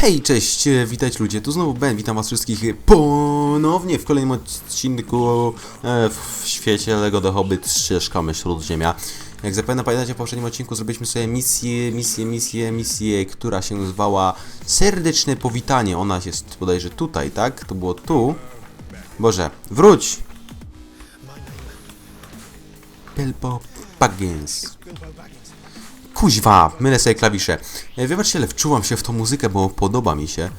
Hej, cześć, e, witajcie ludzie, tu znowu Ben, witam was wszystkich ponownie w kolejnym odcinku e, w świecie LEGO The Hobbit Ścieżkamy Śródziemia. Jak zapewne pamiętacie, w poprzednim odcinku zrobiliśmy sobie misję, misję, misję, misję, która się nazywała Serdeczne Powitanie. Ona jest bodajże tutaj, tak? To było tu. Boże, wróć! Bilbo Baggins. Kuźwa, mylę sobie klawisze. E, Wybaczcie, ale wczułam się w tą muzykę, bo podoba mi się.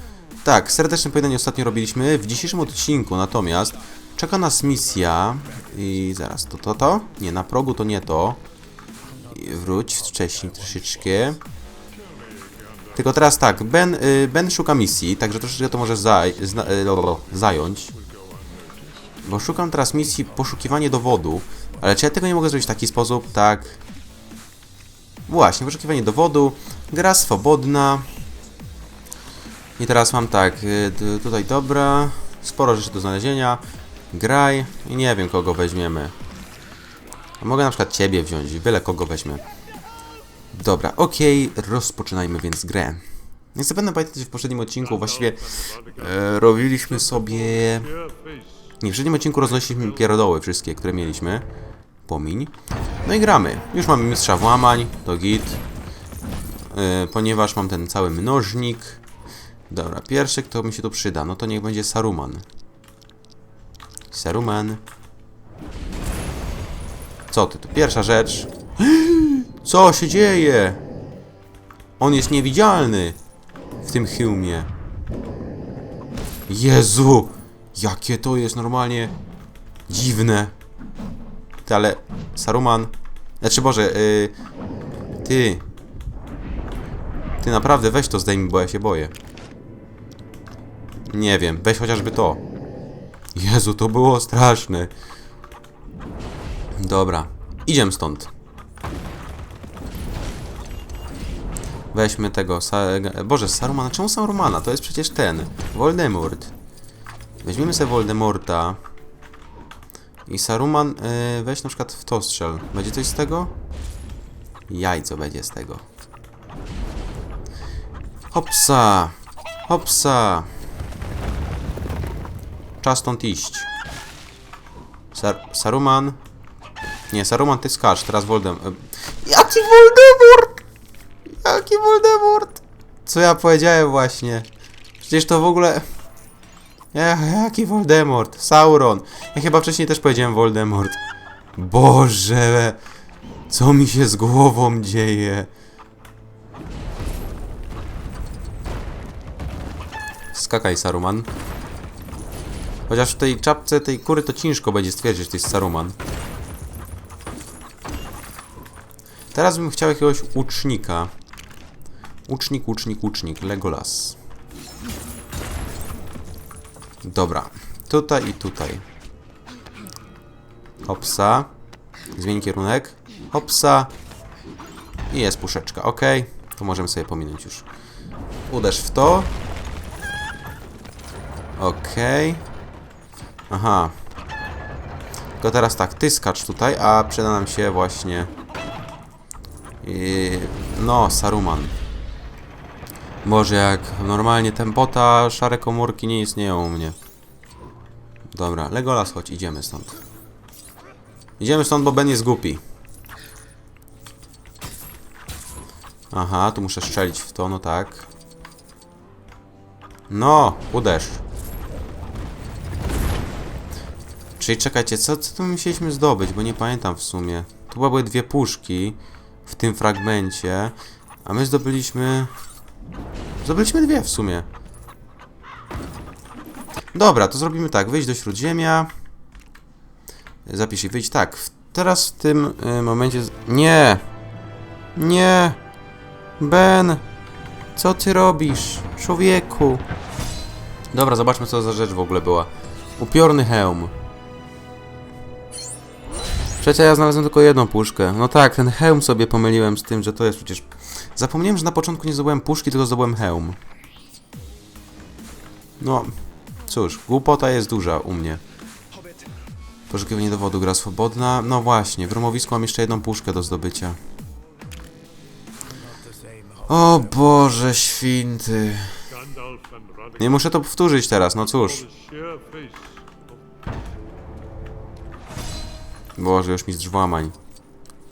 Tak, serdeczne pojednanie ostatnio robiliśmy w dzisiejszym odcinku, natomiast czeka nas misja i zaraz, to to to? Nie, na progu to nie to. I wróć wcześniej troszeczkę. Tylko teraz tak, Ben, y, ben szuka misji, także troszeczkę to może zaj, zna, y, zająć. Bo szukam teraz misji poszukiwanie dowodu, ale czy ja tego nie mogę zrobić w taki sposób? Tak, Właśnie, poszukiwanie dowodu, gra swobodna. I teraz mam tak, y, tutaj dobra, sporo rzeczy do znalezienia. Graj i nie wiem kogo weźmiemy. Mogę na przykład ciebie wziąć, byle kogo weźmie. Dobra, okej, rozpoczynajmy więc grę. Nie zapewne pamiętacie w poprzednim odcinku właściwie e, robiliśmy sobie... Nie, w poprzednim odcinku roznosiliśmy pierdoły wszystkie, które mieliśmy. No i gramy. Już mamy mistrza włamań, to git. Yy, ponieważ mam ten cały mnożnik. Dobra, pierwszy, kto mi się tu przyda, no to niech będzie Saruman. Saruman. Co ty tu? Pierwsza rzecz. Co się dzieje? On jest niewidzialny w tym hełmie. Jezu! Jakie to jest normalnie dziwne. Ty, ale Saruman. Znaczy Boże, yy, ty. Ty naprawdę weź to zdejmij, bo ja się boję. Nie wiem, weź chociażby to. Jezu, to było straszne. Dobra, idziemy stąd. Weźmy tego, sa Boże, Sarumana, czemu Sarumana? To jest przecież ten, Voldemort. Weźmiemy sobie Voldemorta. I Saruman, yy, weź na przykład w to strzel. Będzie coś z tego? Jajco będzie z tego. Hopsa! Hopsa! Czas stąd iść. Sar Saruman. Nie, Saruman ty skacz, teraz Voldem... e, Jaki Voldemort! Jaki Voldemort! Co ja powiedziałem właśnie? Przecież to w ogóle... Ja, jaki Voldemort? Sauron. Ja chyba wcześniej też powiedziałem Voldemort. Boże, co mi się z głową dzieje? Skakaj, Saruman. Chociaż w tej czapce tej kury to ciężko będzie stwierdzić, że to jest Saruman. Teraz bym chciał jakiegoś ucznika. Ucznik, ucznik, ucznik. Legolas. Dobra. Tutaj i tutaj. Hopsa. Zmień kierunek. Hopsa. I jest puszeczka. Ok. To możemy sobie pominąć już. Uderz w to. Ok. Aha. Tylko teraz tak, ty skacz tutaj, a przyda nam się właśnie... I... No, Saruman. Może jak normalnie tempota, szare komórki nie istnieją u mnie. Dobra, Legolas, chodź, idziemy stąd. Idziemy stąd, bo Ben jest głupi. Aha, tu muszę strzelić w to, no tak. No, uderz. Czyli czekajcie, co, co tu musieliśmy zdobyć, bo nie pamiętam w sumie. Tu były dwie puszki w tym fragmencie, a my zdobyliśmy... Zdobyliśmy dwie w sumie. Dobra, to zrobimy tak. Wyjść do Śródziemia. Zapisz i wyjść. Tak, teraz w tym y, momencie... Nie! Nie! Ben! Co ty robisz? Człowieku! Dobra, zobaczmy co za rzecz w ogóle była. Upiorny hełm. Przecież ja znalazłem tylko jedną puszkę. No tak, ten hełm sobie pomyliłem z tym, że to jest przecież... Zapomniałem, że na początku nie zdobyłem puszki, tylko zdobyłem hełm. No, cóż, głupota jest duża u mnie. Poszukiwanie dowodu, gra swobodna. No właśnie, w rumowisku mam jeszcze jedną puszkę do zdobycia. O Boże święty. Nie muszę to powtórzyć teraz, no cóż. Boże, już mi z włamań.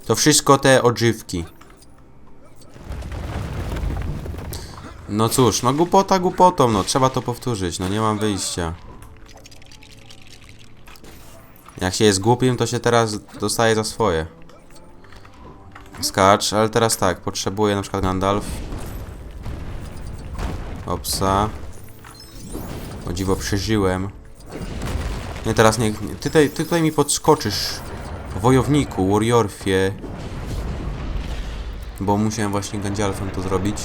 To wszystko te odżywki. No cóż, no głupota głupotą, no trzeba to powtórzyć, no nie mam wyjścia. Jak się jest głupim, to się teraz dostaje za swoje. Skacz, ale teraz tak, potrzebuję na przykład Gandalf. Opsa. O dziwo przeżyłem. Nie, teraz nie. Ty tutaj, ty tutaj mi podskoczysz. Wojowniku, warriorfie. Bo musiałem właśnie Gandalfem to zrobić.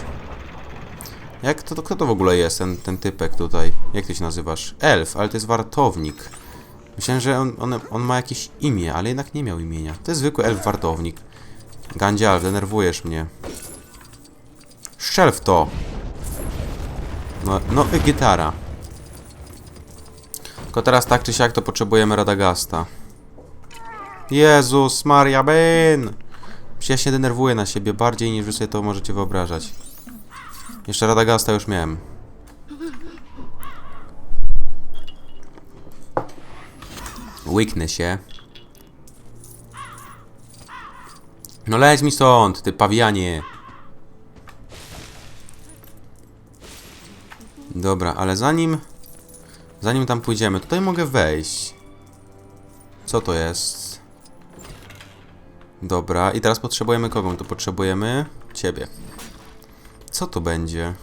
Jak to, to, kto to w ogóle jest, ten, ten typek tutaj? Jak ty się nazywasz? Elf, ale to jest wartownik. Myślałem, że on, on, on ma jakieś imię, ale jednak nie miał imienia. To jest zwykły elf wartownik. Gandzial, denerwujesz mnie. Strzel w to! No, no gitara. Tylko teraz tak czy siak to potrzebujemy Radagasta. Jezus Maria Ben! Przecież ja się denerwuję na siebie bardziej niż wy sobie to możecie wyobrażać. Jeszcze Radagasta już miałem. Łyknę się. No leć mi stąd, ty pawianie. Dobra, ale zanim... Zanim tam pójdziemy, tutaj mogę wejść. Co to jest? Dobra, i teraz potrzebujemy kogo? Tu potrzebujemy ciebie. Co to będzie?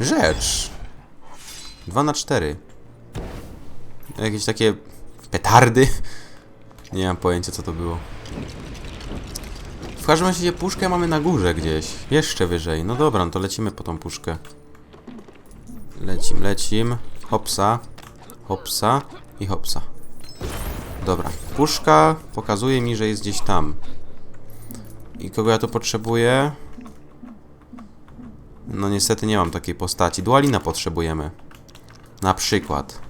Rzecz. 2 na 4 Jakieś takie petardy? Nie mam pojęcia co to było. W każdym razie puszkę mamy na górze gdzieś. Jeszcze wyżej. No dobra, no to lecimy po tą puszkę. Lecim, lecim. Hopsa. Hopsa i hopsa. Dobra. Puszka pokazuje mi, że jest gdzieś tam. I kogo ja tu potrzebuję? No niestety nie mam takiej postaci. Dualina potrzebujemy. Na przykład.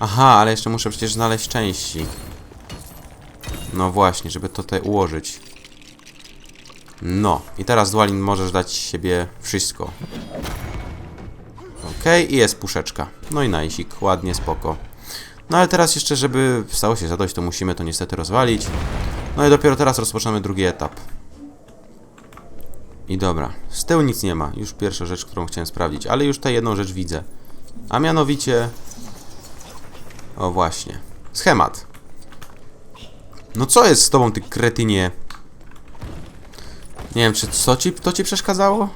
Aha, ale jeszcze muszę przecież znaleźć części. No właśnie, żeby to tutaj ułożyć. No, i teraz Dualin możesz dać siebie wszystko. Okej, i jest puszeczka. No i najsik, ładnie, spoko. No ale teraz jeszcze, żeby stało się zadość, to musimy to niestety rozwalić. No i dopiero teraz rozpoczynamy drugi etap. I dobra, z tyłu nic nie ma. Już pierwsza rzecz, którą chciałem sprawdzić, ale już tutaj jedną rzecz widzę. A mianowicie... O właśnie. Schemat. No co jest z tobą, ty kretynie? Nie wiem, czy co ci, to ci przeszkadzało?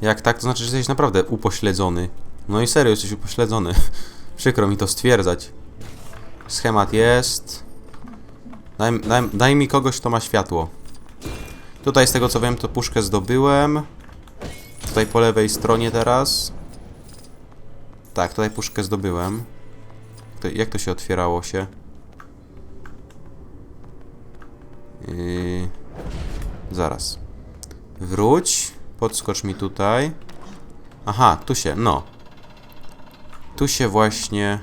Jak tak, to znaczy, że jesteś naprawdę upośledzony. No i serio, jesteś upośledzony. Przykro mi to stwierdzać. Schemat jest. Daj, daj, daj mi kogoś, kto ma światło. Tutaj, z tego co wiem, to puszkę zdobyłem. Tutaj po lewej stronie teraz. Tak, tutaj puszkę zdobyłem. Jak to się otwierało się? Yy... Zaraz. Wróć. Podskocz mi tutaj. Aha, tu się, no. Tu się właśnie...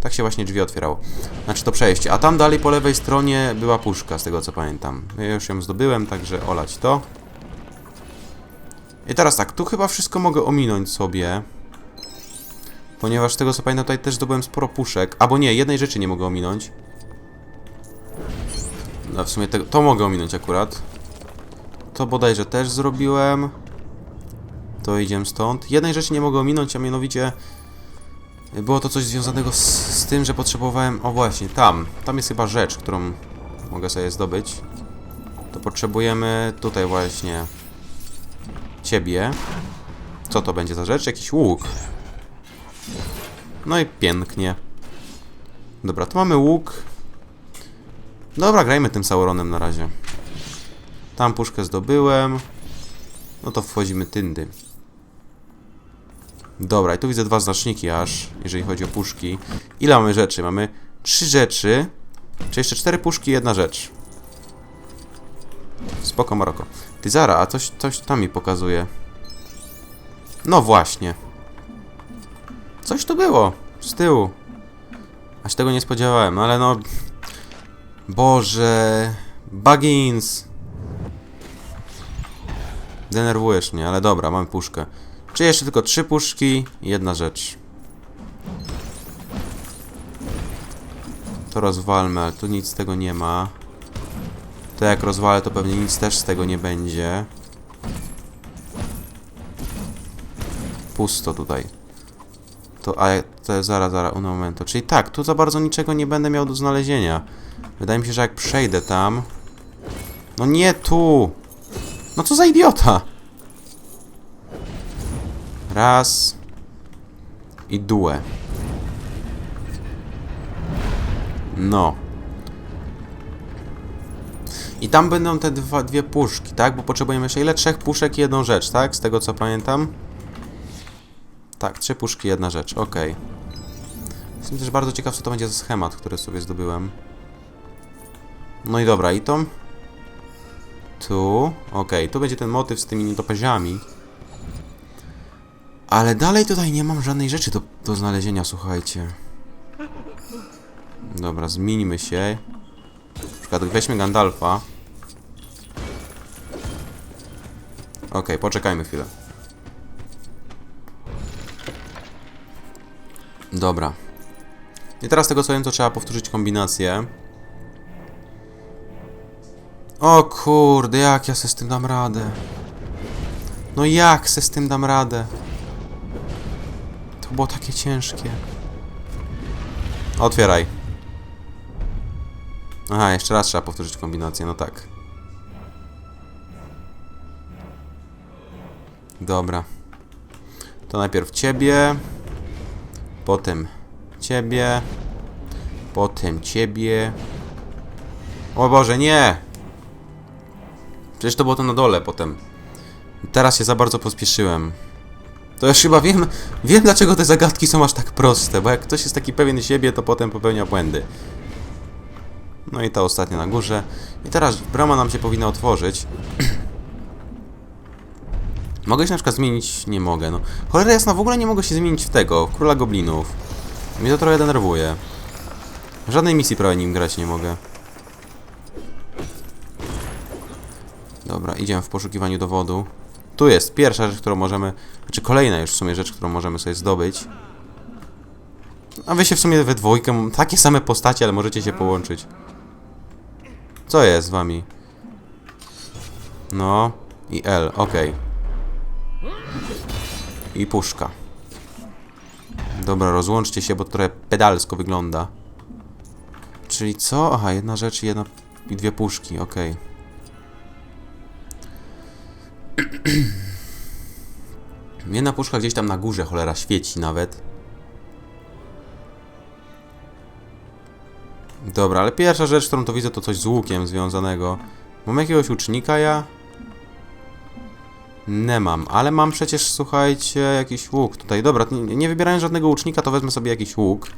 Tak się właśnie drzwi otwierało. Znaczy to przejście. A tam dalej po lewej stronie była puszka, z tego co pamiętam. Ja już ją zdobyłem, także olać to. I teraz tak, tu chyba wszystko mogę ominąć sobie. Ponieważ z tego co pamiętam tutaj też zdobyłem sporo puszek. Albo nie, jednej rzeczy nie mogę ominąć. No w sumie tego, to mogę ominąć akurat. To bodajże też zrobiłem. To idziemy stąd. Jednej rzeczy nie mogę ominąć, a mianowicie było to coś związanego z, z tym, że potrzebowałem... O właśnie, tam. Tam jest chyba rzecz, którą mogę sobie zdobyć. To potrzebujemy tutaj właśnie ciebie. Co to będzie za rzecz? Jakiś łuk. No i pięknie. Dobra, tu mamy łuk. Dobra, grajmy tym Sauronem na razie. Tam puszkę zdobyłem. No to wchodzimy tyndy. Dobra, i tu widzę dwa znaczniki aż, jeżeli chodzi o puszki. Ile mamy rzeczy? Mamy trzy rzeczy. Czy jeszcze cztery puszki jedna rzecz. Spoko Maroko. Ty Zara, a coś, coś tam mi pokazuje. No właśnie. Coś tu było. Z tyłu. Aż tego nie spodziewałem, ale no... Boże... Buggins! Denerwujesz mnie, ale dobra, mam puszkę. Czy jeszcze tylko trzy puszki i jedna rzecz. To rozwalmy, ale tu nic z tego nie ma. To jak rozwalę, to pewnie nic też z tego nie będzie. Pusto tutaj. To, a to zaraz, zaraz, un momento. Czyli tak, tu za bardzo niczego nie będę miał do znalezienia. Wydaje mi się, że jak przejdę tam... No nie tu! No co za idiota! Raz. I due. No. I tam będą te dwa, dwie puszki, tak? Bo potrzebujemy jeszcze ile? Trzech puszek i jedną rzecz, tak? Z tego co pamiętam. Tak, trzy puszki, jedna rzecz, okej. Jestem też bardzo ciekaw, co to będzie za schemat, który sobie zdobyłem. No i dobra, i to... Tu, okej, tu będzie ten motyw z tymi nietoperzami. Ale dalej tutaj nie mam żadnej rzeczy do, do znalezienia, słuchajcie. Dobra, zmieńmy się. Na przykład weźmy Gandalfa. Okej, poczekajmy chwilę. Dobra. I teraz tego co wiem, to trzeba powtórzyć kombinację. O kurde, jak ja se z tym dam radę? No jak se z tym dam radę? Było takie ciężkie. Otwieraj. Aha, jeszcze raz trzeba powtórzyć kombinację, no tak. Dobra. To najpierw ciebie. Potem ciebie. Potem ciebie. O Boże, nie! Przecież to było to na dole potem. Teraz się za bardzo pospieszyłem. To już chyba wiem, wiem dlaczego te zagadki są aż tak proste, bo jak ktoś jest taki pewien siebie, to potem popełnia błędy. No i ta ostatnia na górze. I teraz brama nam się powinna otworzyć. mogę się na przykład zmienić? Nie mogę, no. Cholera jasna, w ogóle nie mogę się zmienić w tego, w Króla Goblinów. Mnie to trochę denerwuje. Żadnej misji prawie nim grać nie mogę. Dobra, idziemy w poszukiwaniu dowodu. Tu jest pierwsza rzecz, którą możemy... Znaczy kolejna już w sumie rzecz, którą możemy sobie zdobyć. A wy się w sumie we dwójkę... Takie same postacie, ale możecie się połączyć. Co jest z wami? No. I L, okej. I puszka. Dobra, rozłączcie się, bo trochę pedalsko wygląda. Czyli co? Aha, jedna rzecz i jedna... I dwie puszki, okej. Jedna puszka gdzieś tam na górze, cholera, świeci nawet. Dobra, ale pierwsza rzecz, którą to widzę, to coś z łukiem związanego. Mam jakiegoś łucznika ja? Nie mam, ale mam przecież, słuchajcie, jakiś łuk tutaj. Dobra, nie, nie wybierając żadnego łucznika, to wezmę sobie jakiś łuk.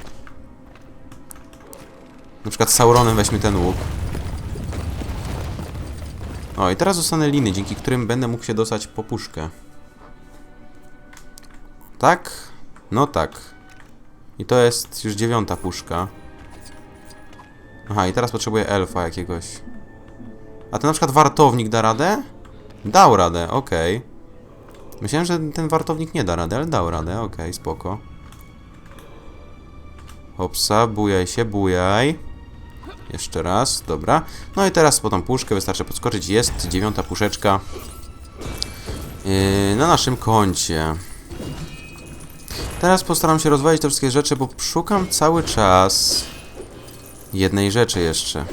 Na przykład Sauronem weźmy ten łuk. O, i teraz dostanę liny, dzięki którym będę mógł się dostać po puszkę. Tak? No tak. I to jest już dziewiąta puszka. Aha, i teraz potrzebuję elfa jakiegoś. A ten na przykład wartownik da radę? Dał radę, okej. Myślałem, że ten wartownik nie da rady, ale dał radę, okej, spoko. Hopsa, bujaj się, bujaj. Jeszcze raz, dobra. No i teraz po tą puszkę wystarczy podskoczyć. Jest dziewiąta puszeczka yy, na naszym koncie. Teraz postaram się rozwalić te wszystkie rzeczy, bo szukam cały czas jednej rzeczy jeszcze.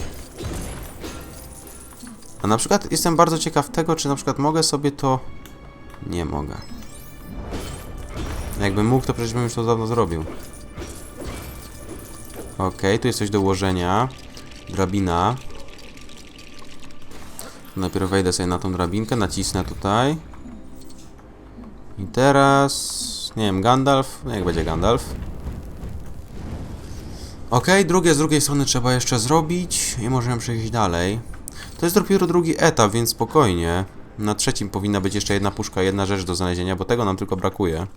A na przykład jestem bardzo ciekaw tego, czy na przykład mogę sobie to... Nie mogę. Jakbym mógł, to przecież bym już to dawno zrobił. Okej, tu jest coś do ułożenia. Drabina. Najpierw wejdę sobie na tą drabinkę, nacisnę tutaj. I teraz... Nie wiem, Gandalf? No jak będzie Gandalf? Okej, drugie z drugiej strony trzeba jeszcze zrobić i możemy przejść dalej. To jest dopiero drugi etap, więc spokojnie. Na trzecim powinna być jeszcze jedna puszka, jedna rzecz do znalezienia, bo tego nam tylko brakuje.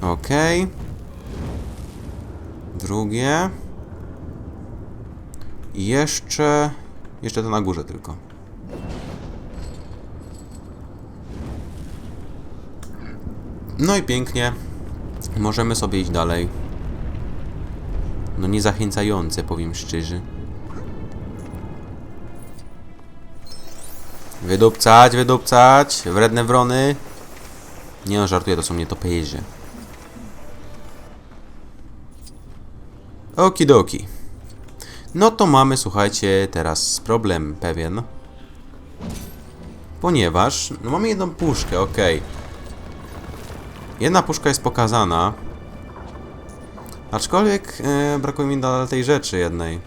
Okej drugie. I jeszcze... Jeszcze to na górze tylko. No i pięknie. Możemy sobie iść dalej. No nie zachęcające, powiem szczerze. Wydupcać, wydupcać, wredne wrony. Nie no, żartuję, to są nietoperze. Okidoki. No to mamy, słuchajcie, teraz problem pewien. Ponieważ, no mamy jedną puszkę, okej. Jedna puszka jest pokazana. Aczkolwiek e, brakuje mi nadal tej rzeczy jednej.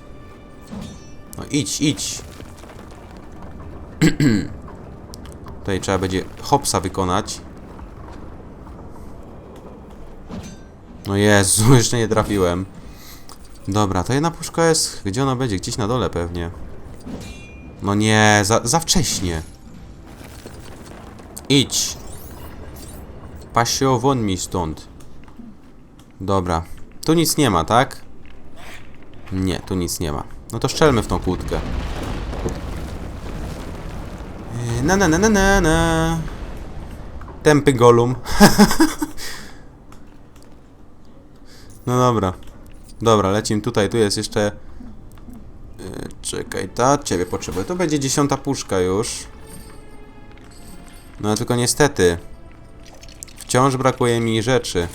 No idź, idź. Tutaj trzeba będzie hopsa wykonać. No Jezu, jeszcze nie trafiłem. Dobra, to jedna puszka jest... Gdzie ona będzie? Gdzieś na dole pewnie. No nie, za, za wcześnie. Idź. Pasio, won mi stąd. Dobra. Tu nic nie ma, tak? Nie, tu nic nie ma. No to szczelmy w tą kłódkę. Yy, Na na na na na na. Tępy golum. no dobra. Dobra, lecimy tutaj. Tu jest jeszcze... Yy, czekaj, ta ciebie potrzebuję. To będzie dziesiąta puszka już. No tylko niestety. Wciąż brakuje mi rzeczy.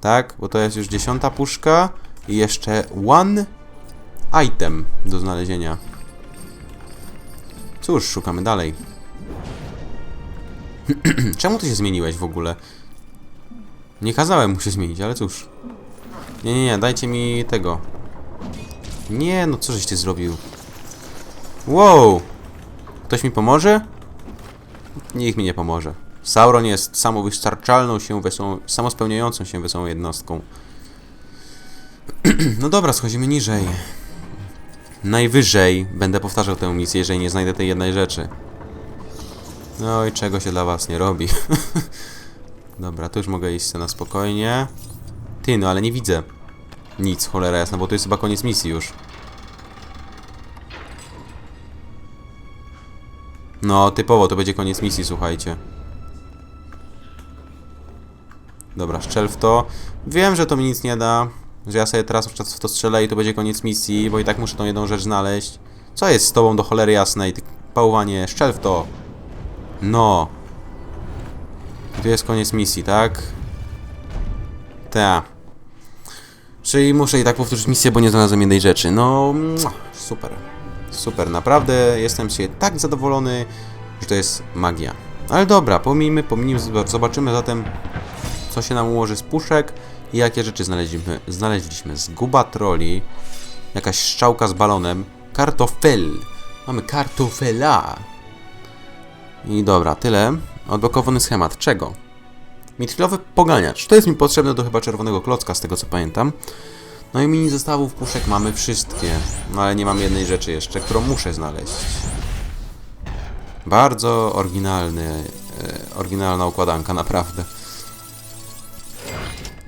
Tak, bo to jest już dziesiąta puszka i jeszcze one item do znalezienia. Cóż, szukamy dalej. Czemu ty się zmieniłeś w ogóle? Nie kazałem mu się zmienić, ale cóż. Nie, nie, nie, dajcie mi tego. Nie, no co żeś ty zrobił? Wow! Ktoś mi pomoże? Nikt mi nie pomoże. Sauron jest samowystarczalną się, wesołą, samospełniającą się wesołą jednostką. no dobra, schodzimy niżej. Najwyżej będę powtarzał tę misję, jeżeli nie znajdę tej jednej rzeczy. No i czego się dla was nie robi. dobra, tu już mogę iść na spokojnie. Ty, no ale nie widzę. Nic, cholera jasna, bo to jest chyba koniec misji już. No, typowo to będzie koniec misji, słuchajcie. Dobra, strzel w to. Wiem, że to mi nic nie da. Że ja sobie teraz w to strzelę i to będzie koniec misji, bo i tak muszę tą jedną rzecz znaleźć. Co jest z tobą do cholery jasnej, ty pałwanie? Strzel w to. No. To jest koniec misji, tak? Ta. Czyli muszę i tak powtórzyć misję, bo nie znalazłem jednej rzeczy. No, super. Super, naprawdę jestem się tak zadowolony, że to jest magia. Ale dobra, pomijmy, pomijmy, zobaczymy zatem, co się nam ułoży z puszek i jakie rzeczy znaleźliśmy. Znaleźliśmy zguba troli, jakaś szczałka z balonem, kartofel. Mamy kartofela. I dobra, tyle. Odblokowany schemat. Czego? Mitrylowy poganiacz. To jest mi potrzebne do chyba czerwonego klocka, z tego co pamiętam. No i mini zestawów puszek mamy wszystkie. No ale nie mam jednej rzeczy jeszcze, którą muszę znaleźć. Bardzo oryginalny, e, oryginalna układanka, naprawdę.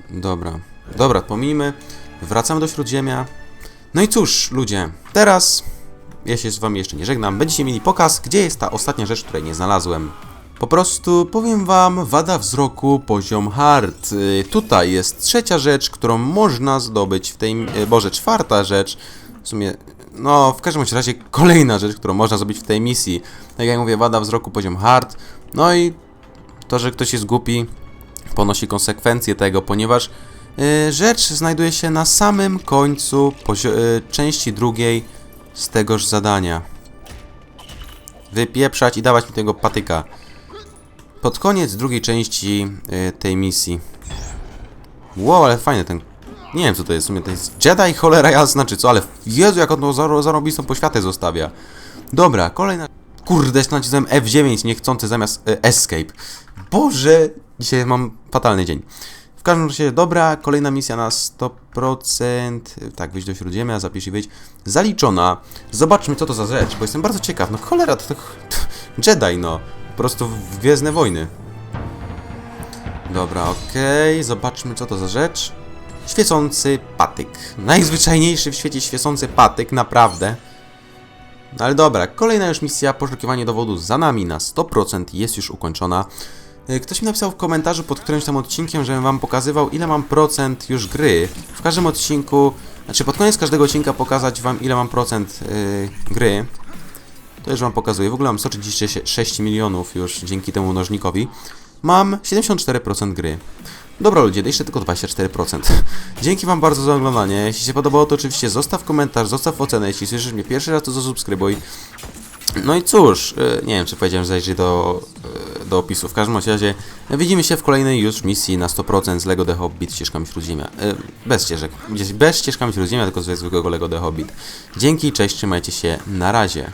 Dobra, dobra, pomijmy. Wracamy do Śródziemia. No i cóż, ludzie, teraz, ja się z wami jeszcze nie żegnam, będziecie mieli pokaz, gdzie jest ta ostatnia rzecz, której nie znalazłem. Po prostu powiem wam, wada wzroku poziom hard. Y, Tutaj jest trzecia rzecz, którą można zdobyć w tej... y, Boże, czwarta rzecz. W sumie, no w każdym razie kolejna rzecz, którą można zrobić w tej misji. Tak jak mówię, wada wzroku poziom hard. No i to, że ktoś jest głupi, ponosi konsekwencje tego, ponieważ y, rzecz znajduje się na samym końcu części drugiej z tegoż zadania. Wypieprzać i dawać mi tego patyka. Pod koniec drugiej części y, tej misji. Wow, ale fajny ten... Nie wiem co to jest, w sumie to jest Jedi cholera jasna czy co, ale Jezu jak on tą zaro- zarobistą poświatę zostawia. Dobra, kolejna... Kurde, nacisnąłem F9 niechcący zamiast y, Escape. Boże, dzisiaj mam fatalny dzień. W każdym razie, dobra, kolejna misja na 100%. Tak, wyjść do Śródziemia, zapisz i wyjść. Zaliczona. Zobaczmy, co to za rzecz, bo jestem bardzo ciekaw. No cholera, to, to, to Jedi, no. Prostu w Gwiezdne Wojny. Dobra, okej, zobaczmy, co to za rzecz. Świecący patyk. Najzwyczajniejszy w świecie świecący patyk, naprawdę. No ale dobra, kolejna już misja, poszukiwanie dowodu za nami na 100% jest już ukończona. Y, Ktoś mi napisał w komentarzu pod którymś tam odcinkiem, żebym wam pokazywał ile mam procent już gry. W każdym odcinku, znaczy pod koniec każdego odcinka pokazać wam ile mam procent y, gry. To już wam pokazuję. W ogóle mam 136 milionów już dzięki temu mnożnikowi. Mam 74% gry. Dobra ludzie, jeszcze tylko 24%. Dzięki wam bardzo za oglądanie. Jeśli się podobało, to oczywiście zostaw komentarz, zostaw ocenę. Jeśli słyszysz mnie pierwszy raz, to zasubskrybuj. No i cóż, y, nie wiem czy powiedziałem, że zajrzyj do, y, do opisu. W każdym razie widzimy się w kolejnej już misji na 100% z LEGO The Hobbit ścieżkami Śródziemia. Y, Bez ścieżek, bez ścieżkami Śródziemia, tylko ze zwykłego LEGO The Hobbit. Dzięki, cześć, trzymajcie się, na razie.